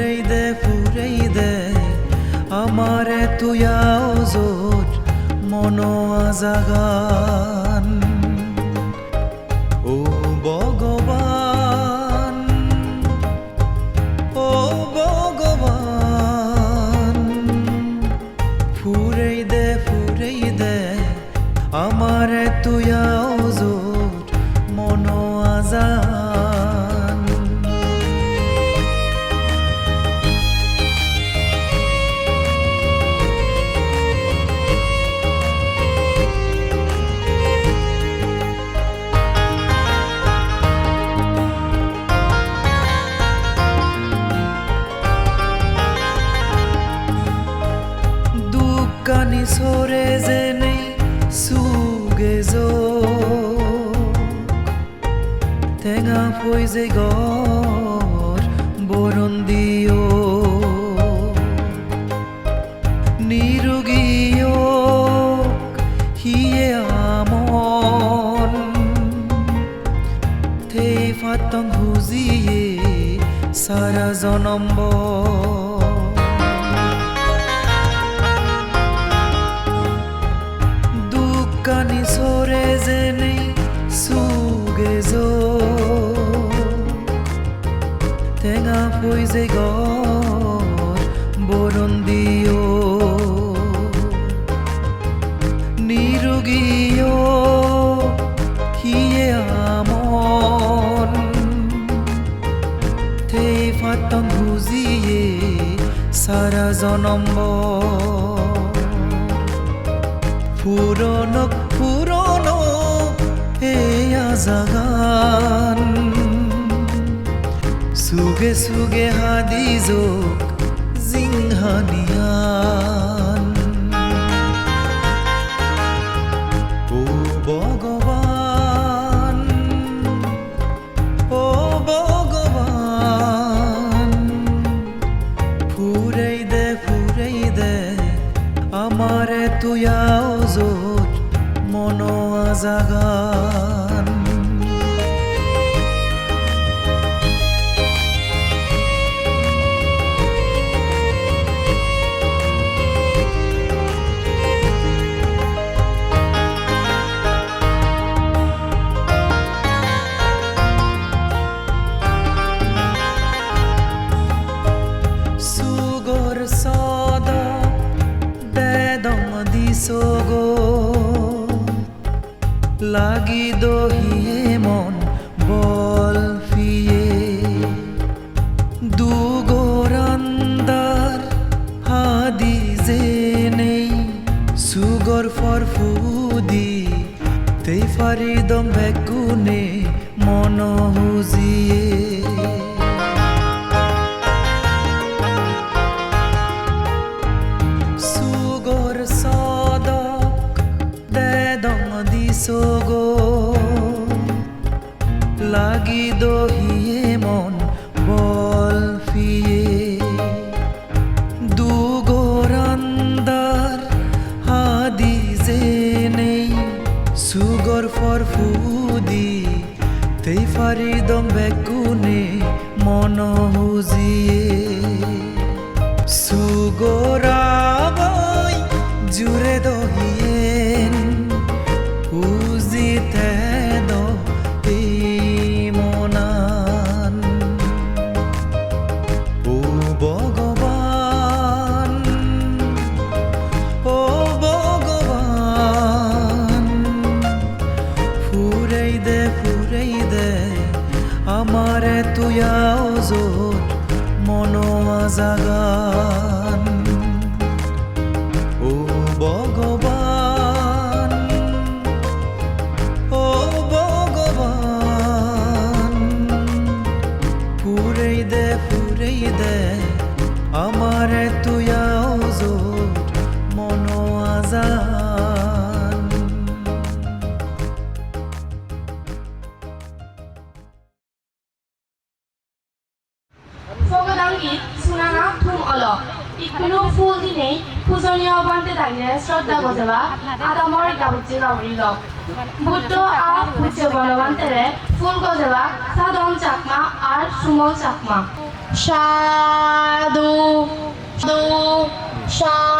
পুরেই দে পুরেই দে আমারে তুয়াও জোর মন আজাগান। ও ভগবান ও ভগবান ফুরেই দে ফুরেই দে আমারে তুয়া ফৈ যে গর বরণ দিও। নিৰোগীয় হিয়ে আমন। থেই ফাটং হুজিয়ে সারা জনম্ব যে গর বরণ দিও। নিৰোগীয় হিয়ে আমন? থেই ফাটং হুজিয়ে সারা জনম্ব পুরনো পুরনো এয়া জাগান। সুগে সুগে হাদি যোগ, জিংহানিয়ান। ও ভগবান ও ভগবান, ফুরাই দে ফুরাই দে, আমারে তুয়াও জোর মন আজাগান লাগি দহিয়ে মন বল ফিয়ে। দুগোরান্দার হাদি যে নেই, সুগর ফর ফুদি তেই ফারিদম বেগুনে মন লাগি দহিয়ে মন বল ফিয়ে। দুগোরান্দার হাদি যে নেই, সুগর ফর ফুদি তেই ফারিদম বেগুনে মন হুজিয়ে। আজাগান ও ভগবান ও ভগবান ফুরাই দে ফুরাই দে আমার তুয়াও জোর মনো আজান। পূজনীয় বান্তে থাকিলে শ্ৰদ্ধা গজবা আদামৰ গাবুচি গাবৰি লগ বুদ্ধ আ পুজো বলবান্তেৰে ফুল গজবা সাধন চাকমা আর সুমল চাকমা সাধু সাধু